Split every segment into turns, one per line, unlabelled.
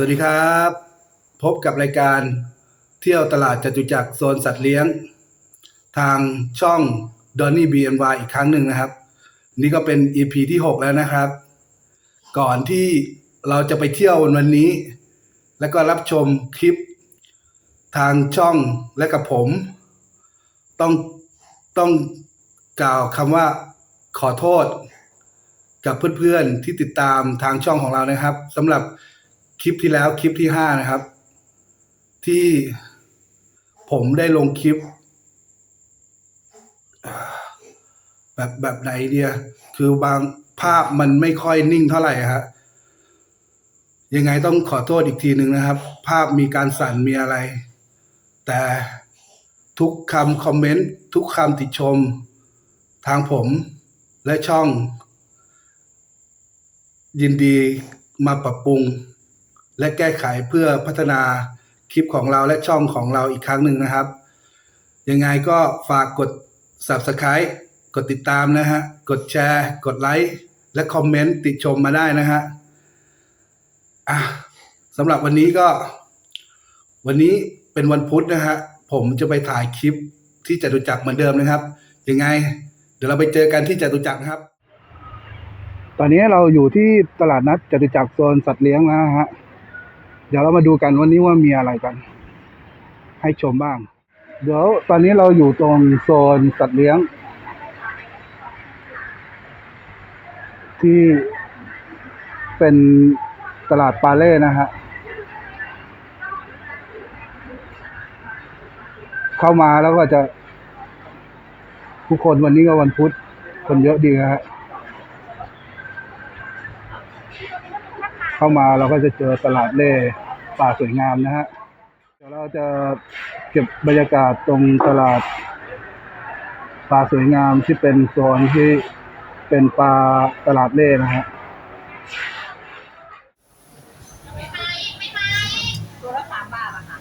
วัสดีครับ พบกับรายการเที่ยวตลาดจตุจักรโซนสัตว์เลี้ยง ทางช่อง Donny BNY อีกครั้งหนึ่งนะครับ นี่ก็เป็น EP ที่ 6 แล้วนะครับ ก่อนที่เราจะไปเที่ยววันนนี้ แล้วก็รับชมคลิป ทางช่องและกับผม ต้องต้องกล่าวคำว่าขอโทษ กับเพื่อนๆที่ติดตามทางช่องของเรานะครับสำหรับ คลิปที่แล้วคลิปที่ห้านะครับ ที่ผมได้ลงคลิป แบบแบบไหนเดียคือบางภาพมันไม่ค่อยนิ่งเท่าไหร่ฮะยังไงต้องขอโทษอีกทีหนึ่งนะครับ ภาพมีการสั่นมีอะไร แต่ทุกคำคอมเมนต์ทุกคำติชม ทางผมและช่อง ยินดีมาปรับปรุง และแก้ไขเพื่อพัฒนาคลิปของเราและช่องของเราอีกครั้งหนึ่งนะครับ ยังไงก็ฝากกด Subscribe กดติดตามนะฮะ กดแชร์ กดไลค์ และคอมเมนต์ติชมมาได้นะฮะอะสำหรับวันนี้ก็ วันนี้เป็นวันพุธนะฮะ ผมจะไปถ่ายคลิปที่จตุจักรเหมือนเดิมนะครับ ยังไง เดี๋ยวเราไปเจอกันที่จตุจักรครับ ตอนนี้เราอยู่ที่ตลาดนัดจตุจักรโซนสัตว์เลี้ยงนะฮะ เดี๋ยวเรามาดูกันวันนี้ว่ามีอะไรกัน ให้ชมบ้าง เดี๋ยวตอนนี้เราอยู่ตรงโซนสัตว์เลี้ยง ที่เป็นตลาดปาเล่นะฮะเข้ามาแล้วก็จะทุกคนวันนี้ก็วันพุธคนเยอะดีนะฮะ เข้ามาเราก็จะเจอตลาดเล่ป่าสวยงามนะฮะเดี๋ยวเราจะเก็บบรรยากาศตรงตลาดป่าสวยงามที่เป็นโซนที่เป็นปลาตลาดเล่นะฮะ
ตัวละสามบาทอะ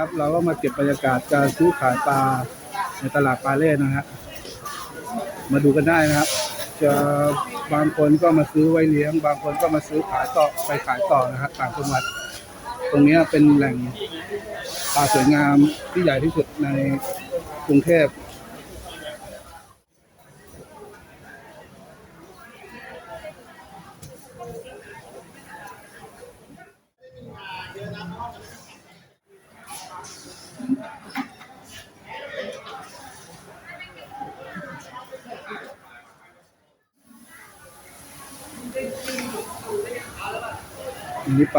ค
รับ เราก็มาเก็บบรรยากาศการซื้อขายปลาในตลาดปลาเล่นะฮะมาดูกันได้นะครับ จะบางคนก็มาซื้อไว้เลี้ยง บางคนก็มาซื้อขายต่อไปขายต่อนะฮะต่างจังหวัด ตรงนี้เป็นแหล่งปลาสวยงามที่ใหญ่ที่สุดในกรุงเทพ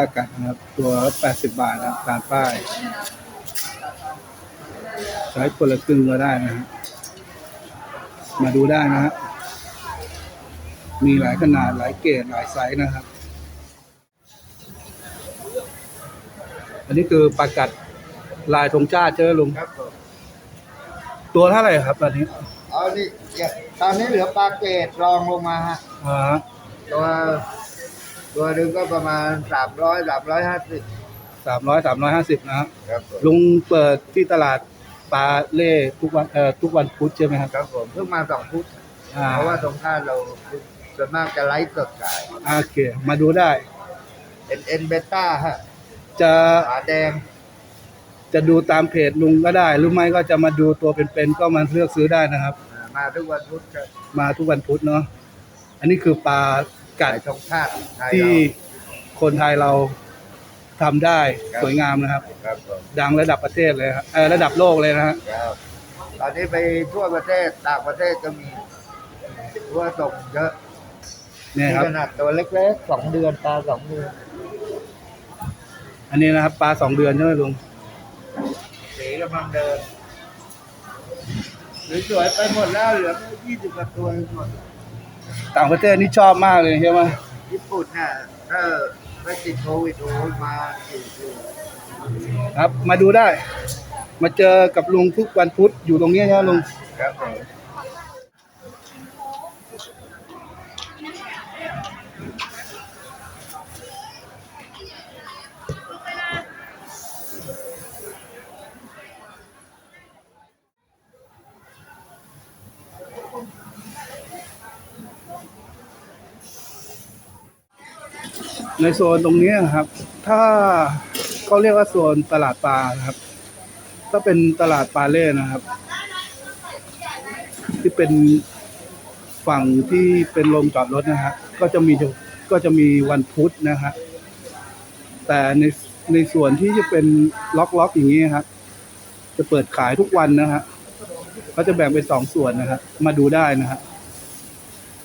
ปลากัดนะครับ ตัวละ80บาทนะครับตามป้ายใช้คนละครึ่งก็ได้นะฮะมาดูได้นะฮะมีหลายขนาดหลายเกรดหลายไซส์นะครับ อันนี้คือปลากัดลายธงชาติใช่ไหมลุง
ครับผม
ตัวเท่าไหร่ครับตอนนี้
เอานี่อย่าตอนนี้เหลือปลาเกตรองลงมาฮะ
อ่า
ตัว ตัวหนึงก็ประมาณสามร้อยสามร้อยห้าสิบ
สามร้อยสามร้อยห้าสิบนะครับ
ครับผม
ลุงเปิดที่ตลาดปลาเล่ทุกวันเอ่อทุกวันพุธใช่ไหมครับ
ครับผมเพิ่งมาสองพุธ
อ่า
เพราะว่าตรงท่าเราส่วนมากจะไลฟ์สดขาย
โอเค มาดูได้
เอ็นเอ็นเบต้าฮะ
จะ
ขาแดง
จะดูตามเพจลุงก็ได้ หรือไม่ก็จะมาดูตัวเป็นๆก็มาเลือกซื้อได้นะครับ
อ่ามาทุกวันพุธครับ
มาทุกวันพุธเนาะอันนี้คือปลา กัด
ขายตรงชาติไทย
ที่
เรา
คนไทยเราทำได้
ครับ
สวยงามนะครับ
ครับผม
ดังระดับประเทศเลยครับเออระดับโลกเลยนะฮะ
ครับตอนนี้ไปทั่วประเทศต่างประเทศก็มีทั่วส่งเยอะ
เนี่ย
มี
ครับ
ขนาดตัวเล็กๆสองเดือนปลาสองเดือน
อันนี้นะครับปลาสองเดือนใช่ไหมลุง
สีกำลังเดินสวยๆไปหมดแล้วเหลือยี่สิบกว่าตัวหมด
ต่างประเทศนี่ชอบมากเลยใช่ไหม
ญี่ปุ่นน่ะก็ไม่ติดโควิดโอ้ยมาสี่ปี
ครับ มาดูได้ มาเจอกับลุงทุกวันพุธอยู่ตรงนี้นะลุง
ครับผม
ในโซนตรงนี้ครับ ถ้าเขาเรียกว่าโซนตลาดปลาครับ ก็เป็นตลาดปลาเล่นะครับ ที่เป็นฝั่งที่เป็นโรงจอดรถนะฮะก็จะมีก็จะมีวันพุธนะฮะแต่ในในส่วนที่จะเป็นล็อกล็อกอย่างนี้ครับจะเปิดขายทุกวันนะฮะก็จะแบ่งเป็นสองส่วนนะฮะมาดูได้นะฮะ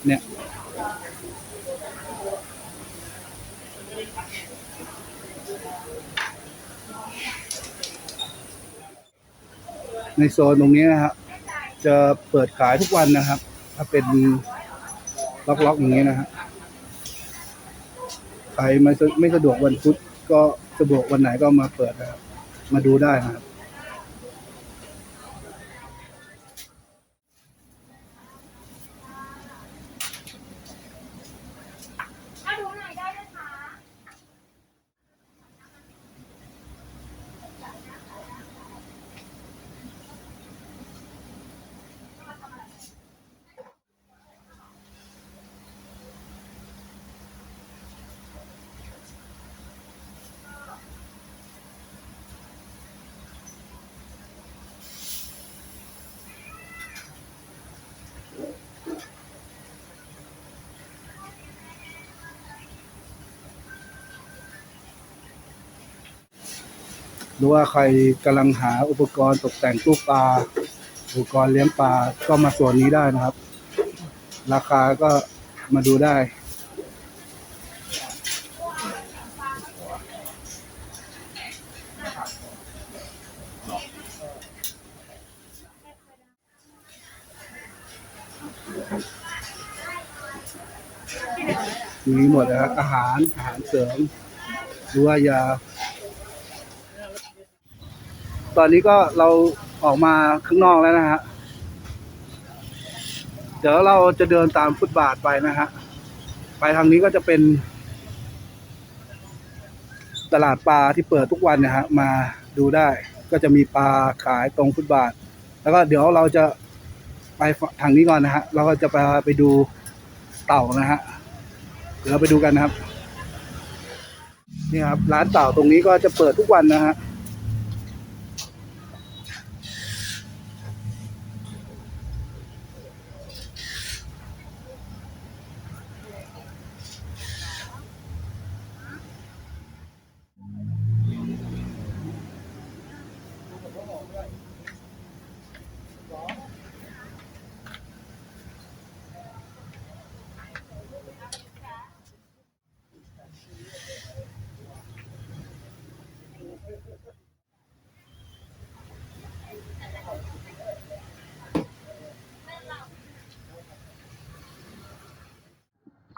เนี่ย ในโซนตรงนี้นะครับ จะเปิดขายทุกวันนะครับ ถ้าเป็นล็อกๆอย่างนี้นะฮะใครไม่สะไม่สะดวกวันพุธก็สะดวกวันไหนก็มาเปิดนะครับ มาดูได้นะครับ
ถ้าดูหน่อยได้ไหมคะ
หรือว่าใครกำลังหาอุปกรณ์ตกแต่งตู้ปลา อุปกรณ์เลี้ยงปลาก็มาส่วนนี้ได้นะครับ ราคาก็มาดูได้ มีหมดนะครับอาหารอาหารเสริมหรือว่ายา ตอนนี้ก็เราออกมาข้างนอกแล้วนะฮะ เดี๋ยวเราจะเดินตามฟุตบาทไปนะฮะ ไปทางนี้ก็จะเป็น ตลาดปลาที่เปิดทุกวันนะฮะ มาดูได้ ก็จะมีปลาขายตรงฟุตบาท แล้วก็เดี๋ยวเราจะไปทางนี้ก่อนนะฮะ เราก็จะไปไปดูเต่านะฮะ เดี๋ยวเราไปดูกันนะครับ นี่ครับ ร้านเต่าตรงนี้ก็จะเปิดทุกวันนะฮะ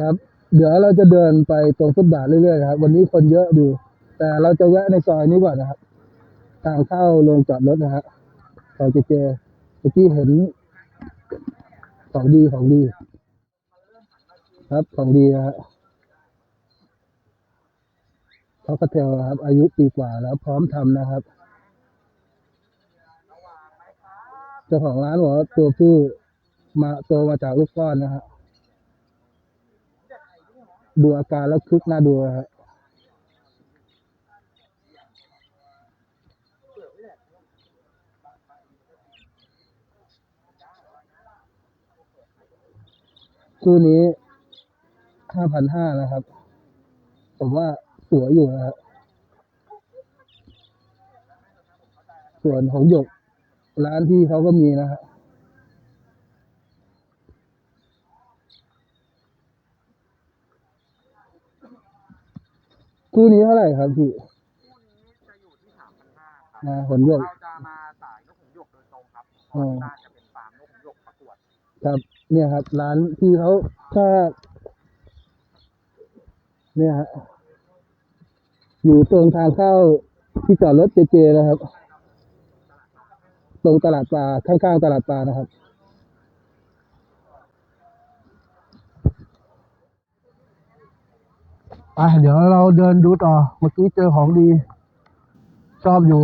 ครับ เดี๋ยวเราจะเดินไปตรงฟุตบาทเรื่อยๆครับ วันนี้คนเยอะดู แต่เราจะแวะในซอยนี้ก่อนนะครับทางเข้าโรงจอดรถนะฮะเราจเจเมื่อกี้เห็นของดีของดี ครับของดีนะฮะเขากระเทลครับ อายุปีกว่าแล้วพร้อมทำนะครับเจ้าของร้านบอกว่าตัวผู้มาตัวมาจากลูกก้อนนะฮะ ดูอาการแล้วคึกน่าดูนะฮะคู่นี้ห้าพันห้านะครับ ผมว่าสวยอยู่นะครับส่วนของหยกร้านที่เขาก็มีนะฮะ คู่นี้เท่าไหร่ครับพี่
คู่นี้จะอยู่ที่สามพันห้าครับ
อ่าผลหยก
เราจะมาสายนกหงส์หยกโดยตรงครับเพ
อ๋อ
ราะที่บ้านจะเป็นฟาร์มนกหงส์หยกประกวด
ครับเนี่ยครับ ร้านที่เขาถ้า เนี่ยฮะ
อยู่ตรงทางเข้าที่จอดรถเจเจนะครับ ตรงตลาดปลาข้างๆตลาดปลานะครับ ไปเดี๋ยวเราเดินดูต่อ เมื่อกี้เจอของดี ชอบอยู่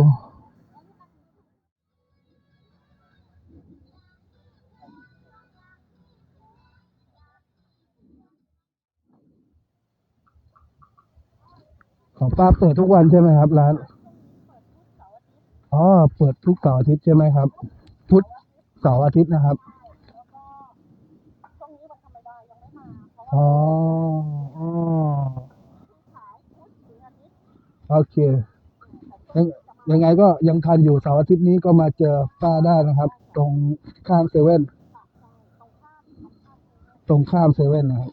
ของป้าเปิดทุกวันใช่ไหมครับ ร้าน อ๋อ เปิดทุกเสาร์อาทิตย์ใช่ไหมครับ พุธเสาร์อาทิตย์นะครับ
ช่วงนี้วันธรรมดายังไม่มาเพราะ
อ๋ออ๋อ
ขายพุธถึงอาทิตย์
โอเคยังยังไงก็ยังทันอยู่เสาร์อาทิตย์นี้ก็มาเจอป้าได้นะครับ ตรงข้ามเซเว่นตรงข้ามเซเว่นนะครับ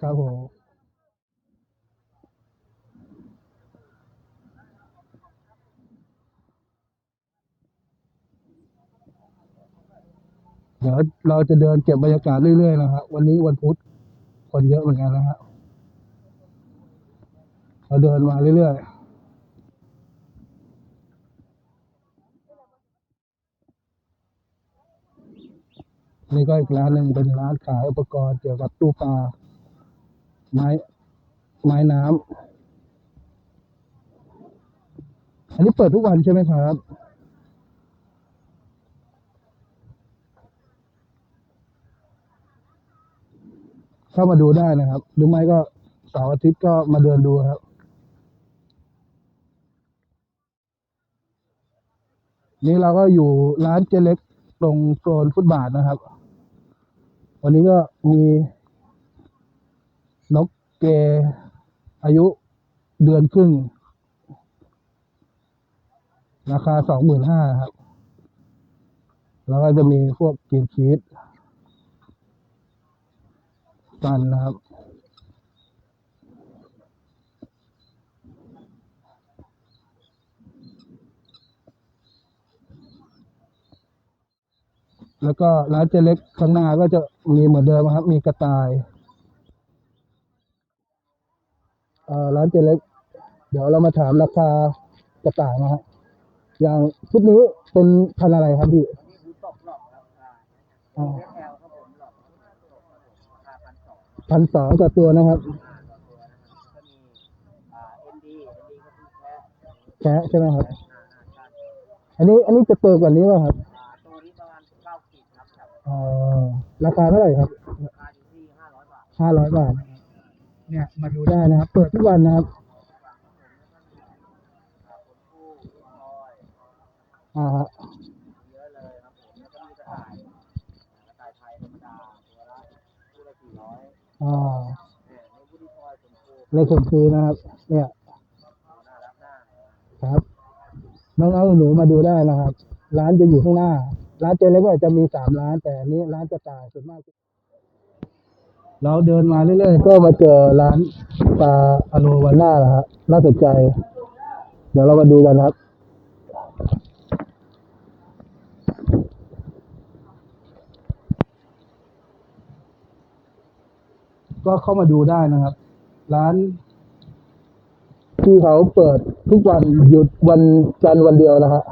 ค
รับผมเดี๋ยวเราจะเดินเก็บบรรยากาศเรื่อยๆนะครับวันนี้วันพุธ คนเยอะเหมือนกันนะฮะเราเดินมาเรื่อยๆนี่ก็อีกร้านหนึ่งเป็นร้านขายอุปกรณ์เกี่ยวกับตู้ปลาไม้ไม้น้ำอันนี้เปิดทุกวันใช่ไหมครับ เข้ามาดูได้นะครับ หรือไม่ก็เสาร์อาทิตย์ก็มาเดินดูครับ นี่เราก็อยู่ร้านเจเล็กตรงโซนฟุตบาทนะครับ วันนี้ก็มีนกเกอายุเดือนครึ่ง ราคาสองหมื่นห้าครับ แล้วก็จะมีพวกกินชีส กันนะครับ แล้วก็ร้านเจเล็กข้างหน้าก็จะมีเหมือนเดิมครับ มีกระต่ายอ่อร้านเจเล็ก เดี๋ยวเรามาถามราคากระต่ายนะฮะอย่างชุดนี้เป็นพันอะไรครับพี่อ่า พันสองต่อตัวนะครับแคะใช่ไหมครับ อันนี้อันนี้จะโตกว่านี้ป่ะครับ
ตัวนี้ประมาณเก้าขีดครับครับ
อ๋อราคาเท่าไหร่ครับ
ราคาอยู่ที่ห้าร้อยบาท
ห้าร้อยบาท เนี่ยมาดูได้นะครับ เปิดทุกวันนะครับ
คู่ลอย
อ่า
อ่าเนี่ยในบุรีพลอยชมพู
เลขชมพูนะครับ เนี่ย
น่ารักน่า
ครับน้องๆหนูมาดูได้นะครับ ร้านจะอยู่ข้างหน้า ร้านเจเล็กก็จะมีสามร้าน แต่นี้ร้านกระต่ายส่วนมาก เราเดินมาเรื่อยๆ ก็มาเจอร้านปลาอโลวาน่านะฮะน่าสนใจ เดี๋ยวเรามาดูกันครับ ก็เข้ามาดูได้นะครับ ร้านที่เขาเปิดทุกวันหยุดวันจันทร์วันเดียวนะฮะ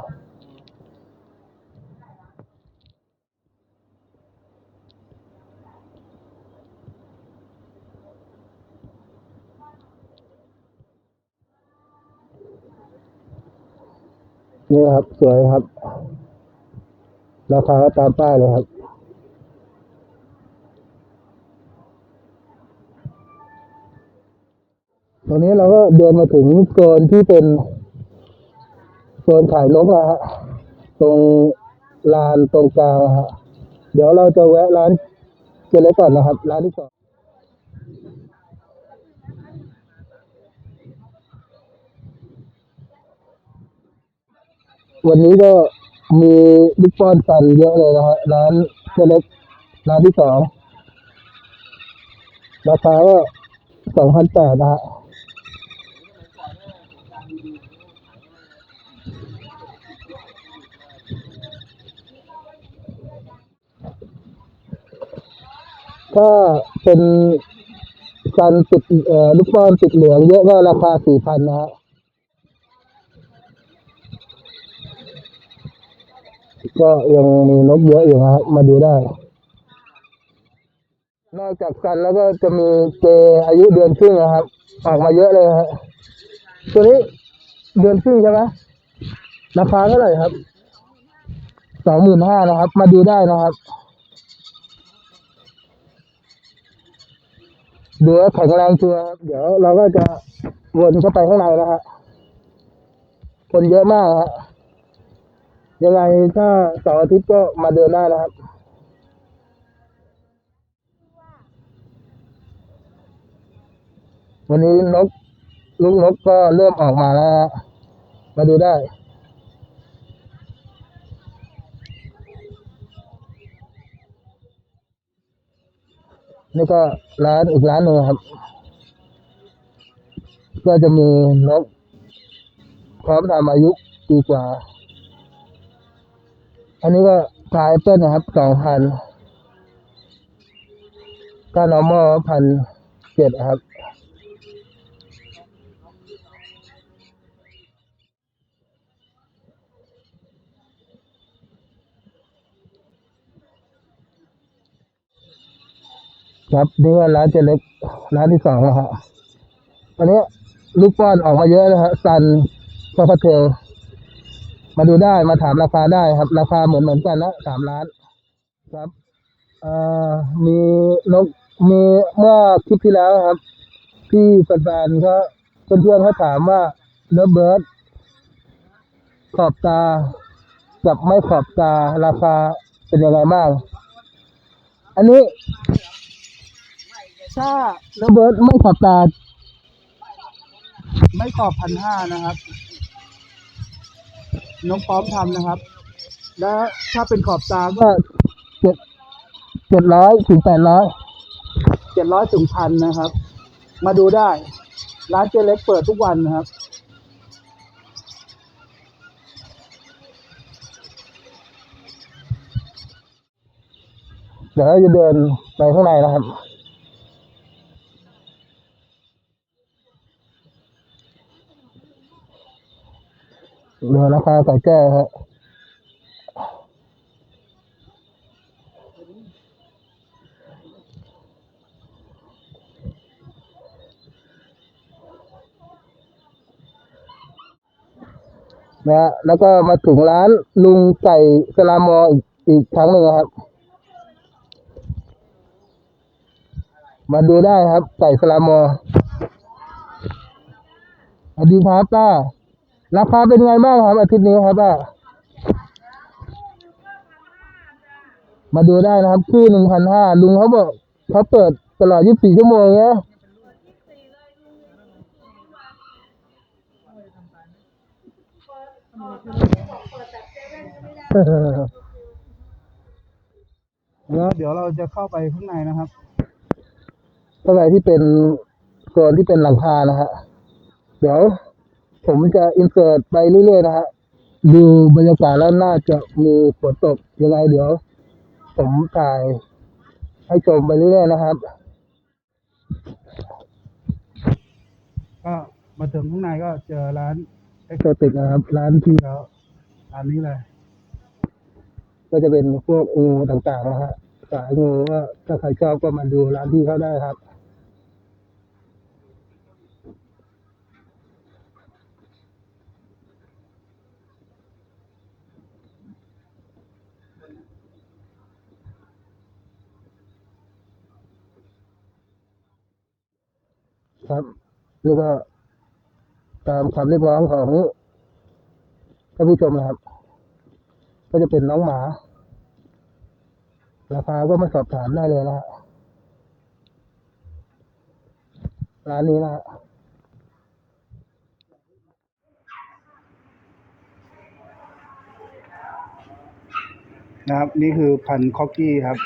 นี่ครับ สวยครับ ราคาก็ตามป้ายเลยครับ ตอนนี้เราก็เดินมาถึงโซนที่เป็นโซนขายนกแล้วฮะตรงลานตรงกลางฮะเดี๋ยวเราจะแวะร้านเจเล็กก่อนนะครับ ร้านที่สองวันนี้ก็มีลูกป้อนสันเยอะเลยนะฮะร้านเจเล็กร้านที่สองราคาก็สองพันแปดนะฮะ ถ้าเป็นซันติดลูกป้อนติดเหลืองเยอะก็ราคาสี่พันนะฮะก็ยังมีนกเยอะอยู่นะฮะมาดูได้ นอกจากซันแล้วก็จะมีเจอายุเดือนครึ่งนะครับออกมาเยอะเลยฮะตัวนี้เดือนครึ่งใช่ไหมราคาเท่าไหร่ครับสองหมื่นห้านะครับ มาดูได้นะครับ ดูว่าแข็งแรงชัวร์เดี๋ยวเราก็จะวนเข้าไปข้างในนะฮะคนเยอะมากฮะยังไงถ้าเสาร์อาทิตย์ก็มาเดินได้นะครับวันนี้นกลูกนกก็เริ่มออกมาแล้ว มาดูได้ นี่ก็ร้านอีกร้านหนึ่งครับ ก็จะมีนกพร้อมตามอายุปีกว่า อันนี้ก็ขายเปิ้ลนะครับสองพันก็นอร์มอพันเจ็ดครับ ครับนี่ก็ร้านเจเล็กร้านที่สองแล้วครับอันนี้ลูกป้อนออกมาเยอะนะฮะซันพอพัเทลมาดูได้มาถามราคาได้ครับ ราคาเหมือนเหมือนกันนะสามล้าน ครับเอ่อมีนกมีเมื่อคลิปที่แล้วครับ ที่แฟนๆเขาเพื่อนๆเขาถามว่าเลิฟเบิร์ดขอบตากับไม่ขอบตาราคาเป็นยังไงบ้าง อันนี้ ถ้าระเบิดไม่ขอบตา ไม่ขอบพันห้านะครับ น้องพร้อมทำนะครับ แล้วถ้าเป็นขอบตาก็เจ็ดเจ็ดร้อยถึงแปดร้อยเจ็ดร้อยถึงพันนะครับ มาดูได้ ร้านเจเล็กเปิดทุกวันนะครับเดี๋ยวเราจะเดินไปข้างในนะครับ เรือราคาไก่แก้วครับนะแล้วก็มาถึงร้านลุงไก่สลามออีกอีกครั้งหนึ่งครับ มาดูได้ครับไก่สลามอสวัสดีครับป้า ราคาเป็นไงบ้างครับอาทิตย์นี้ครับป้ามาดูได้นะครับคือหนึ่งพันห้าลุงเขาบอกเขาเปิดตลอดยี่สิบสี่ชั่วโมงเนี้ยแล้วเดี๋ยวเราจะเข้าไปข้างในนะครับข้างในที่เป็นโซนที่เป็นหลังคานะฮะเดี๋ยว ผมจะอินเสิร์ตไปเรื่อยๆนะฮะดูบรรยากาศแล้วน่าจะมีฝนตกยังไงเดี๋ยว ผมถ่ายให้ชมไปเรื่อยๆนะครับก็มาถึงข้างในก็เจอร้านเอ็กโซติกนะครับ ร้านที่เขาร้านนี้เลย ก็จะเป็นพวกงูต่างๆนะฮะสายงูว่าถ้าใครชอบก็มาดูร้านที่เขาได้ครับ ครับนี่ก็ตามคำเรียกร้องของท่านผู้ชมนะครับ ก็จะเป็นน้องหมา ราคาก็มาสอบถามได้เลยนะร้านนี้นะนะครับ นี่คือพันคอกกี้ครับ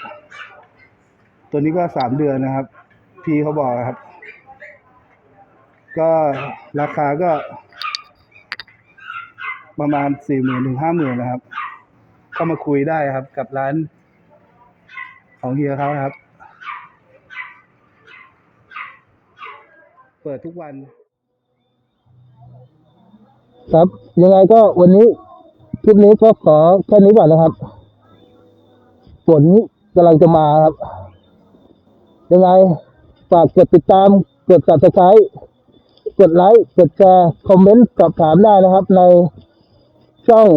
ตัวนี้ก็สามเดือนนะครับ พี่เขาบอกครับ ก็ราคาก็ ประมาณสี่หมื่นถึงห้าหมื่นนะครับ เข้ามาคุยได้ครับ กับร้าน ของเฮียเขานะครับ
เปิดทุกวัน
ครับยังไงก็วันนี้คลิปนี้ก็ขอแค่นี้ก่อนนะครับฝนกำลังจะมาครับ ยังไงฝากกดติดตามกด subscribe กดไลค์ กดแชร์ คอมเมนต์สอบถามได้นะครับ ในช่อง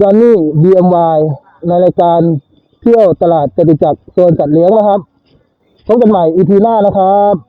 d o n n y DMY ในรายการเที่ยวตลาดจตุจักรโซนสัตว์เลี้ยงนะครับ พบกันใหม่อีพีหน้านะครับ